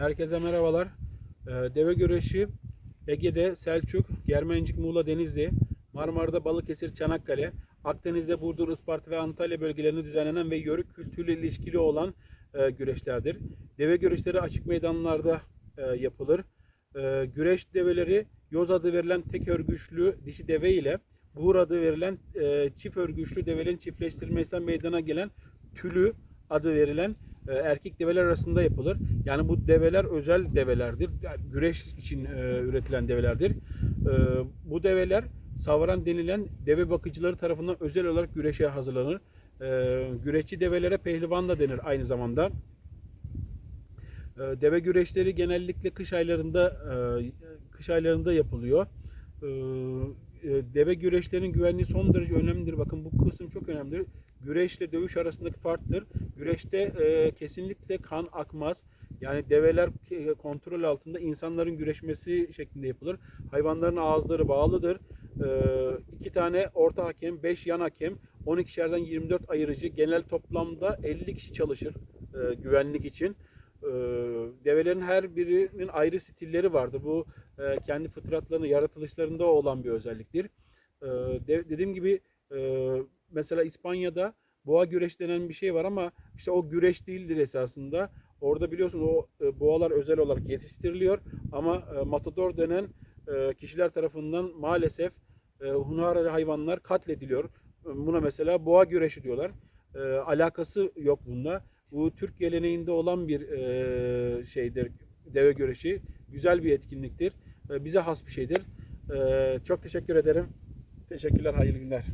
Herkese merhabalar. Ee, Deve güreşi Ege'de Selçuk, Germencik, Muğla, Denizli, Marmara'da Balıkesir, Çanakkale, Akdeniz'de Burdur, Isparta ve Antalya bölgelerinde düzenlenen ve yörük kültürüyle ilişkili olan e, güreşlerdir. Deve güreşleri açık meydanlarda e, yapılır. E, güreş develeri yoz adı verilen tek örgüçlü dişi deve ile buğur adı verilen çift örgüçlü develerin çiftleştirilmesinden meydana gelen tülü adı verilen erkek develer arasında yapılır. Yani bu develer özel develerdir. Güreş için e, üretilen develerdir. E, bu develer savran denilen deve bakıcıları tarafından özel olarak güreşe hazırlanır. E, güreşçi develere pehlivan da denir aynı zamanda. E, deve güreşleri genellikle kış aylarında e, kış aylarında yapılıyor. E, e, deve güreşlerinin güvenliği son derece önemlidir. Bakın bu kısım çok önemlidir. Güreşle dövüş arasındaki farktır. Güreşte e, kesinlikle kan akmaz. Yani develer e, kontrol altında insanların güreşmesi şeklinde yapılır. Hayvanların ağızları bağlıdır. E, iki tane orta hakem, 5 yan hakem, 12'şerden 24 ayırıcı. Genel toplamda 50 kişi çalışır e, güvenlik için. E, develerin her birinin ayrı stilleri vardır. Bu e, kendi fıtratlarını, yaratılışlarında olan bir özelliktir. E, de- dediğim gibi e, mesela İspanya'da boğa güreş denen bir şey var ama işte o güreş değildir esasında. Orada biliyorsun o e, boğalar özel olarak yetiştiriliyor ama e, matador denen e, kişiler tarafından maalesef hunhareli hayvanlar katlediliyor. Buna mesela boğa güreşi diyorlar. Alakası yok bunda. Bu Türk geleneğinde olan bir şeydir deve güreşi. Güzel bir etkinliktir. Bize has bir şeydir. Çok teşekkür ederim. Teşekkürler, hayırlı günler.